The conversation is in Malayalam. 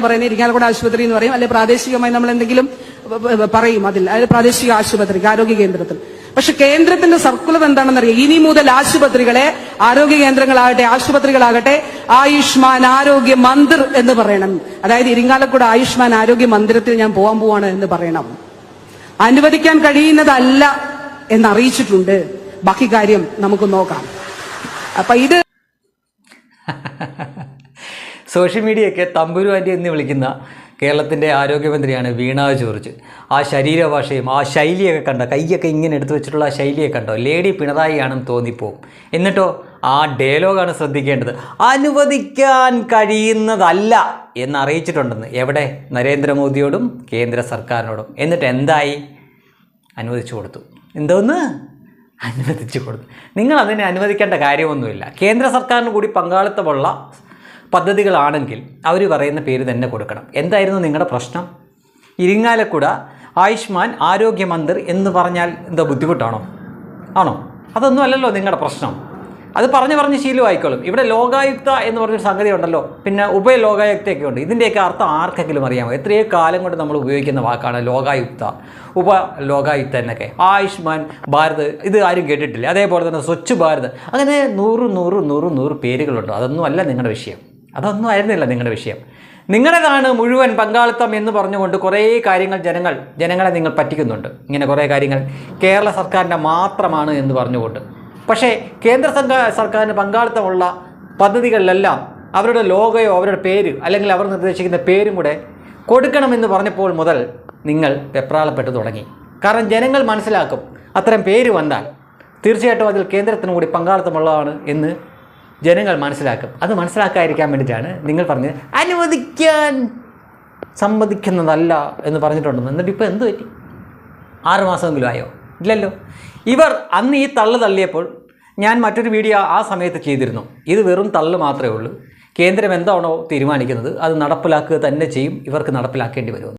പറയുന്നത് ഇരിങ്ങാലക്കുട ആശുപത്രി എന്ന് പറയും. അല്ലെങ്കിൽ പ്രാദേശികമായി നമ്മൾ എന്തെങ്കിലും പറയും അതിൽ. അതായത് പ്രാദേശിക ആശുപത്രി ആരോഗ്യ കേന്ദ്രത്തിൽ. പക്ഷെ കേന്ദ്രത്തിന്റെ സർക്കുലർ എന്താണെന്നറിയാം? ഇനി മുതൽ ആശുപത്രികളെ ആരോഗ്യ കേന്ദ്രങ്ങളാകട്ടെ ആശുപത്രികളാകട്ടെ ആയുഷ്മാൻ ആരോഗ്യ മന്ദിർ എന്ന് പറയണം. അതായത് ഇരിങ്ങാലക്കുട ആയുഷ്മാൻ ആരോഗ്യ മന്ദിരത്തിൽ ഞാൻ പോകാൻ പോവാണ് എന്ന് പറയണം. അനുവദിക്കാൻ കഴിയുന്നതല്ല എന്നറിയിച്ചിട്ടുണ്ട്. ബാക്കി കാര്യം നമുക്ക് നോക്കാം. അപ്പൊ ഇത് സോഷ്യൽ മീഡിയയൊക്കെ തമ്പുരു ആന്റി എന്ന് വിളിക്കുന്ന കേരളത്തിന്റെ ആരോഗ്യമന്ത്രിയാണ് വീണ ജോർജ്. ആ ശരീരഭാഷയും ആ ശൈലിയൊക്കെ കണ്ടോ? കൈയൊക്കെ ഇങ്ങനെ എടുത്തു വെച്ചിട്ടുള്ള ആ ശൈലിയൊക്കെ കണ്ടോ? ലേഡി പിണറായി ആണെന്ന് തോന്നിപ്പോവും. എന്നിട്ടോ ആ ഡയലോഗാണ് ശ്രദ്ധിക്കേണ്ടത്. അനുവദിക്കാൻ കഴിയുന്നതല്ല എന്നറിയിച്ചിട്ടുണ്ടെന്ന് എവിടെ? നരേന്ദ്രമോദിയോടും കേന്ദ്ര സർക്കാരിനോടും. എന്നിട്ട് എന്തായി? അനുവദിച്ചു കൊടുത്തു. എന്തോന്ന്? അനുവദിച്ചു കൊടുത്തു. നിങ്ങൾ അതിനെ അനുവദിക്കേണ്ട കാര്യമൊന്നുമില്ല. കേന്ദ്ര സർക്കാരിന് കൂടി പങ്കാളിത്തമുള്ള പദ്ധതികളാണെങ്കിൽ അവർ പറയുന്ന പേര് തന്നെ കൊടുക്കണം. എന്തായിരുന്നു നിങ്ങളുടെ പ്രശ്നം? ഇരിങ്ങാലക്കുട ആയുഷ്മാൻ ആരോഗ്യ എന്ന് പറഞ്ഞാൽ എന്താ ബുദ്ധിമുട്ടാണോ? ആണോ? അതൊന്നും അല്ലല്ലോ നിങ്ങളുടെ പ്രശ്നം. അത് പറഞ്ഞ് പറഞ്ഞ് ശീലമായിക്കോളും. ഇവിടെ ലോകായുക്ത എന്ന് പറഞ്ഞൊരു സംഗതി ഉണ്ടല്ലോ. പിന്നെ ഉപലോകായുക്തയൊക്കെ ഉണ്ട്. ഇതിന്റെയൊക്കെ അർത്ഥം ആർക്കെങ്കിലും അറിയാമോ? എത്രയോ കാലം കൊണ്ട് നമ്മൾ ഉപയോഗിക്കുന്ന വാക്കാണ് ലോകായുക്ത ഉപ ലോകായുക്ത എന്നൊക്കെ. ആയുഷ്മാൻ ഭാരത് ഇത് ആരും കേട്ടിട്ടില്ല? അതേപോലെ തന്നെ സ്വച്ഛ് ഭാരത്. അങ്ങനെ നൂറ് നൂറ് നൂറ് നൂറ് പേരുകളുണ്ട്. അതൊന്നും അല്ല നിങ്ങളുടെ വിഷയം. അതൊന്നും ആയിരുന്നില്ല നിങ്ങളുടെ വിഷയം. നിങ്ങളുടേതാണ് മുഴുവൻ പങ്കാളിത്തം എന്ന് പറഞ്ഞുകൊണ്ട് കുറേ കാര്യങ്ങൾ ജനങ്ങൾ ജനങ്ങളെ നിങ്ങൾ പറ്റിക്കുന്നുണ്ട്. ഇങ്ങനെ കുറേ കാര്യങ്ങൾ കേരള സർക്കാരിന്റെ മാത്രമാണ് എന്ന് പറഞ്ഞുകൊണ്ട്. പക്ഷേ കേന്ദ്ര സർക്കാരിന് പങ്കാളിത്തമുള്ള പദ്ധതികളിലെല്ലാം അവരുടെ ലോഗയോ അവരുടെ പേര് അല്ലെങ്കിൽ അവർ നിർദ്ദേശിക്കുന്ന പേരും കൂടെ കൊടുക്കണമെന്ന് പറഞ്ഞപ്പോൾ മുതൽ നിങ്ങൾ വെപ്രാളപ്പെട്ടു തുടങ്ങി. കാരണം ജനങ്ങൾ മനസ്സിലാക്കും അത്തരം പേര് വന്നാൽ തീർച്ചയായിട്ടും അതിൽ കേന്ദ്രത്തിനും കൂടി പങ്കാളിത്തമുള്ളതാണ് എന്ന് ജനങ്ങൾ മനസ്സിലാക്കും. അത് മനസ്സിലാക്കാതിരിക്കാൻ വേണ്ടിയിട്ടാണ് നിങ്ങൾ പറഞ്ഞത്. അനുവദിക്കാൻ സമ്മതിക്കുന്നതല്ല എന്ന് പറഞ്ഞിട്ടുണ്ടെന്ന്. എന്നിട്ട് ഇപ്പോൾ എന്ത് പറ്റി? ആറ് ആയോ? ഇല്ലല്ലോ. ഇവർ അന്ന് ഈ തള്ളു തള്ളിയപ്പോൾ ഞാൻ മറ്റൊരു വീഡിയോ ആ സമയത്ത് ചെയ്തിരുന്നു. ഇത് വെറും തള്ളു മാത്രമേ ഉള്ളൂ. കേന്ദ്രം എന്താണോ തീരുമാനിക്കുന്നത് അത് നടപ്പിലാക്കുക തന്നെ ചെയ്യും. ഇവർക്ക് നടപ്പിലാക്കേണ്ടി വരുമെന്ന്.